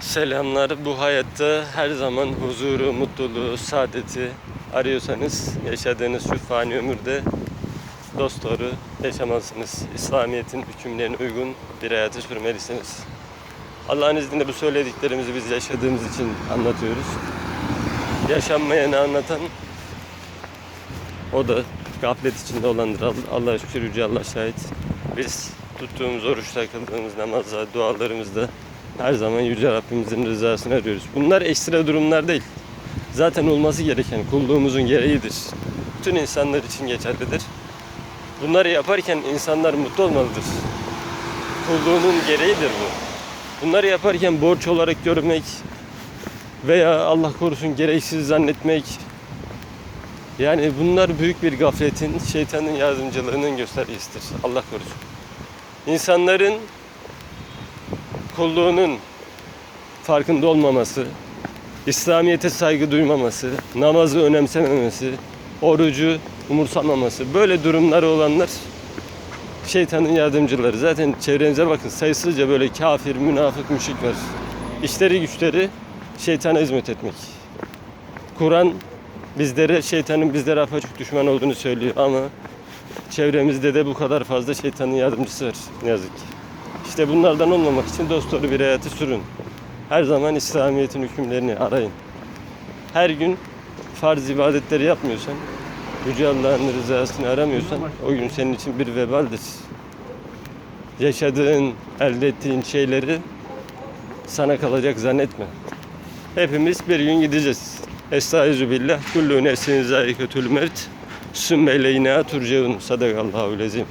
Selamlar. Bu hayatta her zaman huzuru, mutluluğu, saadeti arıyorsanız yaşadığınız şu fani ömürde dost doğru yaşamalısınız. İslamiyet'in hükümlerine uygun bir hayatı sürmelisiniz. Allah'ın izniyle bu söylediklerimizi biz yaşadığımız için anlatıyoruz. Yaşanmayanı anlatan o da gaflet içinde olandır. Allah- Allah'a şükür Yüce Allah şahit. Biz tuttuğumuz oruçta, kıldığımız namazda, dualarımızda her zaman Yüce Rabbimizin rızasını arıyoruz. Bunlar ekstra durumlar değil. Zaten olması gereken kulluğumuzun gereğidir. Bütün insanlar için geçerlidir. Bunları yaparken insanlar mutlu olmalıdır. Kulluğunun gereğidir bu. Bunları yaparken borç olarak görmek veya Allah korusun gereksiz zannetmek yani bunlar büyük bir gafletin, şeytanın yardımcılığının göstergesidir. Allah korusun. İnsanların kulluğunun farkında olmaması, İslamiyet'e saygı duymaması, namazı önemsememesi, orucu umursamaması, böyle durumları olanlar şeytanın yardımcıları. Zaten çevrenize bakın sayısızca böyle kafir, münafık, müşrik var. İşleri güçleri şeytana hizmet etmek. Kur'an bizlere şeytanın bizlere apaçık düşman olduğunu söylüyor ama çevremizde de bu kadar fazla şeytanın yardımcısı var ne yazık ki. İşte bunlardan olmamak için dost doğru bir hayatı sürün. Her zaman İslamiyet'in hükümlerini arayın. Her gün farz ibadetleri yapmıyorsan, Yüce Allah'ın rızasını aramıyorsan o gün senin için bir vebaldir. Yaşadığın, elde ettiğin şeyleri sana kalacak zannetme. Hepimiz bir gün gideceğiz. Estaizu billah. Kullu nefsin zâiketül mevt. Sümme ileyna turcaun. Sadakallahu lezim.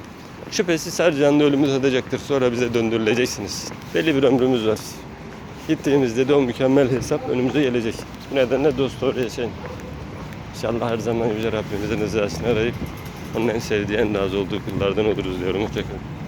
Şüphesiz her canlı ölümü tadacaktır. Sonra bize döndürüleceksiniz. Belli bir ömrümüz var. Gittiğimizde de o mükemmel hesap önümüze gelecek. Bu nedenle dost doğru yaşayın. İnşallah her zaman Yüce Rabbimizin rızasını arayıp onun en sevdiği, en razı olduğu kullardan oluruz diyorum. Hoşçakalın.